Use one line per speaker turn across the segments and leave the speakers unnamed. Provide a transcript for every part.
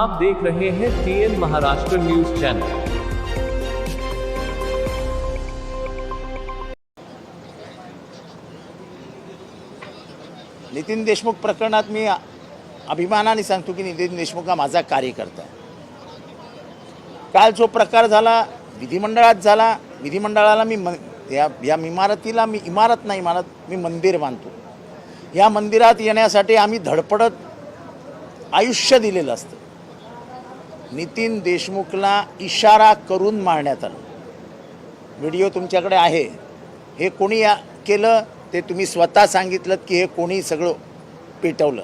आप देख रहे हैं TN Maharashtra news channel
Nitin Deshmukh प्रकरणात मी अभिमानाने सांगतो की नितीन देशमुख हा माझा कार्यकर्ता काल जो प्रकार झाला विधिमंडळात झाला विधिमंडळाला मी मन या या इमारतीला मी इमारत नाही मानत मी मंदिर मानतो. या मंदिरात येण्यासाठी आम्ही धडपडत आयुष्य दिलेलं असतं. नितीन देशमुखला इशारा करून मारण्यात आलं. व्हिडिओ तुमच्याकडे आहे. हे कोणी या केलं? ते तुम्ही स्वतः सांगितलं की हे कोणी सगळं पेटवलं.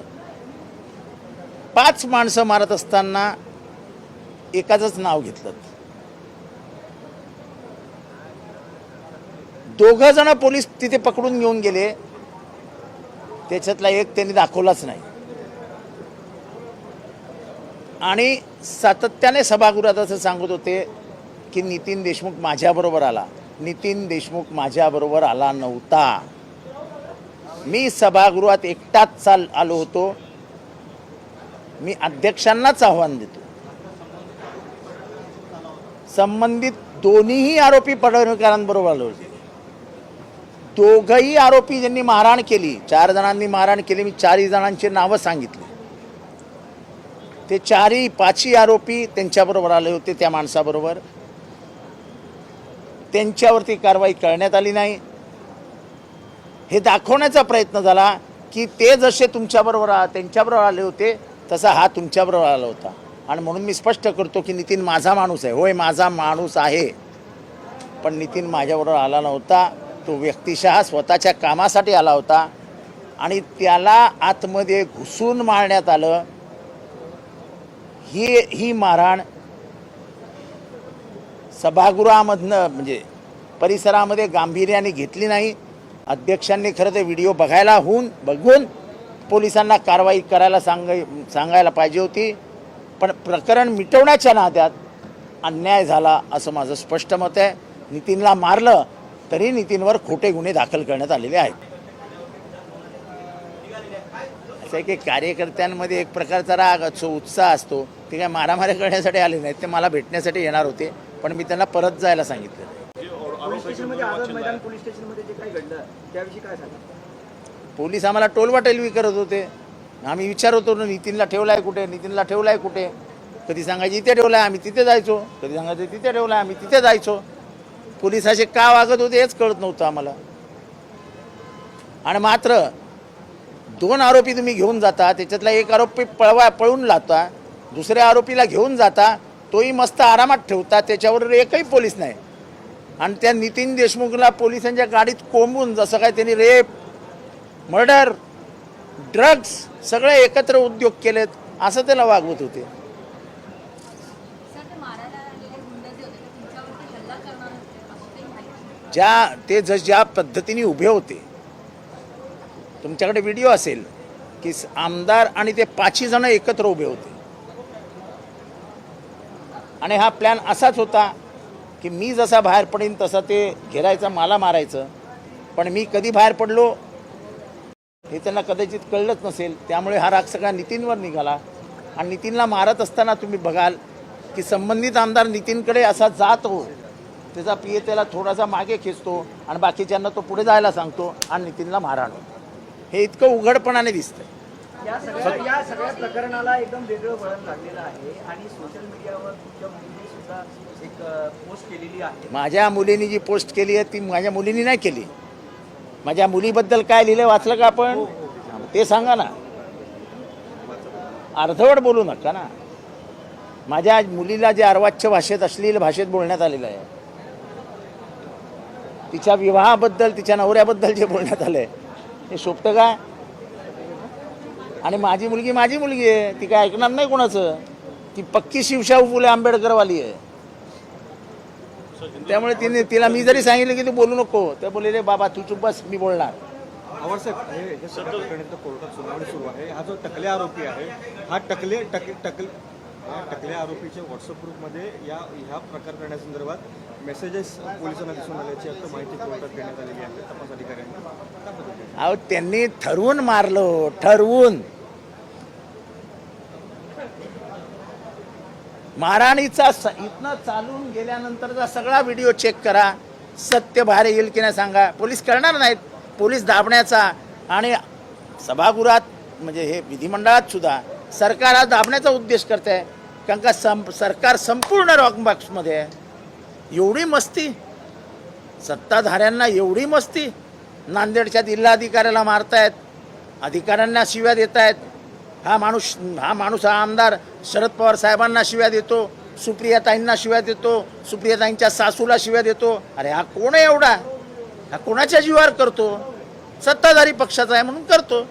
पाच माणसं मारत असताना एकाचंच नाव घेतलं. दोघं जण पोलीस तिथे पकडून घेऊन गेले. त्याच्यातला एक त्यांनी दाखवलाच नाही. आणि सातत्याने सभागृहात असं सांगत होते की नितीन देशमुख माझ्याबरोबर आला. नितीन देशमुख माझ्याबरोबर आला नव्हता. मी सभागृहात एकटाच चाल आलो होतो. मी अध्यक्षांनाच आव्हान देतो. संबंधित दोन्हीही आरोपी पडवणकरांबरोबर आलो होते. दोघही आरोपी ज्यांनी मारहाण केली चार जणांनी मारहाण केली मी चारही जणांची नावं सांगितली. ते चारही पाचही आरोपी त्यांच्याबरोबर आले होते त्या माणसाबरोबर. त्यांच्यावरती कारवाई करण्यात आली नाही. हे दाखवण्याचा प्रयत्न झाला की ते जसे तुमच्याबरोबर आ- त्यांच्याबरोबर आले होते तसा हा तुमच्याबरोबर आला होता. आणि म्हणून मी स्पष्ट करतो की नितीन माझा माणूस आहे. होय माझा माणूस आहे. पण नितीन माझ्याबरोबर आला नव्हता. तो व्यक्तिशः स्वतःच्या कामासाठी आला होता. आणि त्याला आतमध्ये घुसून मारण्यात आलं. ही ही मारहाण सभागृहामधनं म्हणजे परिसरामध्ये गांभीर्याने घेतली नाही. अध्यक्षांनी खरं ते व्हिडिओ बघायला होऊन बघून पोलिसांना कारवाई करायला सांग सांगायला पाहिजे होती. पण प्रकरण मिटवण्याच्या नात्यात अन्याय झाला असं माझं स्पष्ट मत आहे. नितीनला मारलं तरी नितीनवर खोटे गुन्हे दाखल करण्यात आलेले आहेत. असं की कार्यकर्त्यांमध्ये एक प्रकारचा राग असतो उत्साह असतो. ते काय मारामारी करण्यासाठी आले नाहीत. ते मला भेटण्यासाठी येणार होते. पण मी त्यांना परत जायला सांगितलं
पोलीस
आम्हाला टोल वाटेल करत होते. आम्ही विचारत होतो नितीनला ठेवलाय कुठे? नितीनला ठेवलाय कुठे? कधी सांगायचे इथे ठेवलाय आम्ही तिथे जायचो. कधी सांगायचे तिथे ठेवलाय आम्ही तिथे जायचो. पोलीस असे का वागत होते हेच कळत नव्हतं आम्हाला. आणि मात्र दोन आरोपी तुम्ही घेऊन जाता त्याच्यातला एक आरोपी पळवा पळून लावता दुसऱ्या आरोपीला घेऊन जाता तोही मस्त आरामात ठेवता त्याच्यावर एकही पोलीस नाही. आणि त्या नितीन देशमुखला पोलिसांच्या गाडीत कोंबून जसं काय त्यांनी रेप मर्डर ड्रग्ज सगळे एकत्र उद्योग केलेत असं त्याला वागवत होते. ज्या ते जस ज्या पद्धतीने उभे होते तुमच्याकडे व्हिडिओ असेल की आमदार आणि ते पाचही जण एकत्र उभे होते. आणि हा प्लॅन असाच होता की मी जसा बाहेर पडेन तसा ते घेरायचं मला मारायचं. पण मी कधी बाहेर पडलो हे त्यांना कदाचित कळलंच नसेल. त्यामुळे हा राग सगळा नितीनवर निघाला. आणि नितीनला मारत असताना तुम्ही बघाल की संबंधित आमदार नितीनकडे असा जातो. त्याचा पी ए त्याला थोडासा मागे खेचतो आणि बाकीच्यांना तो पुढे जायला सांगतो आणि नितीनला मारहाण होतं. हे इतकं उघडपणाने दिसतं
या सगळ्या या सगळ्या प्रकरणाला एकदम वेगळं वळण लागलेलं आहे आणि सोशल मीडियावर तुमच्या मुलीने सुद्धा एक पोस्ट केलेली आहे.
माझ्या मुलीने जी पोस्ट केली आहे ती माझ्या मुलीने नाही केली. माझ्या मुलीबद्दल काय लिहिलं वाचलं का आपण? ते सांगा ना. अर्धवट बोलू नका ना. माझ्या मुलीला जे अर्वाच्य भाषेत अश्लील भाषेत बोलण्यात आलेलं आहे तिच्या विवाहाबद्दल तिच्या नवऱ्याबद्दल जे बोलण्यात आलं आहे हे शोभतं काय आणि माझी मुलगी माझी मुलगी आहे. ती काय ऐकणार नाही कोणाचं? ती पक्की शिवशाहू फुले आंबेडकरवाली आहे. त्यामुळे तिने तिला मी जरी सांगितलं की तू बोलू नको तर बोलले रे बाबा तू चुप बस मी बोलणार.
आवाज साहेब कोर्टात सुनावणी सुरू आहे. हा जो टकले आरोपी आहे हा टकले टकले टकले या टकल्या आरोपीच्या व्हॉट्सअप ग्रुपमध्ये या ह्या प्रकार करण्यासंदर्भात मेसेजेस पोलिसांना दिसून आल्याची आता माहिती कोर्टात देण्यात आलेली आहे. तपास
अहो त्यांनी ठरवून मारलं हो, ठरवून. महाराणीचा स इथनं चालून गेल्यानंतरचा सगळा व्हिडिओ चेक करा. सत्य बाहेर येईल की नाही सांगा. पोलीस करणार नाहीत. पोलीस दाबण्याचा आणि सभागृहात म्हणजे हे विधिमंडळात सुद्धा सरकार हा दाबण्याचा उद्देश करत आहे कारण का सं सरकार संपूर्ण रॉकबॉक्समध्ये आहे. एवढी मस्ती. सत्ताधाऱ्यांना एवढी मस्ती. नांदेडच्या जिल्हाधिकाऱ्याला मारतायत अधिकाऱ्यांना शिव्या देत आहेत हा माणूस हा माणूस हा आमदार शरद पवार साहेबांना शिव्या देतो सुप्रियाताईंना शिव्या देतो सुप्रियाताईंच्या सासूला शिव्या देतो. अरे हा कोण एवढा? हा कोणाच्या जीवावर करतो? सत्ताधारी पक्षाचा आहे म्हणून करतो.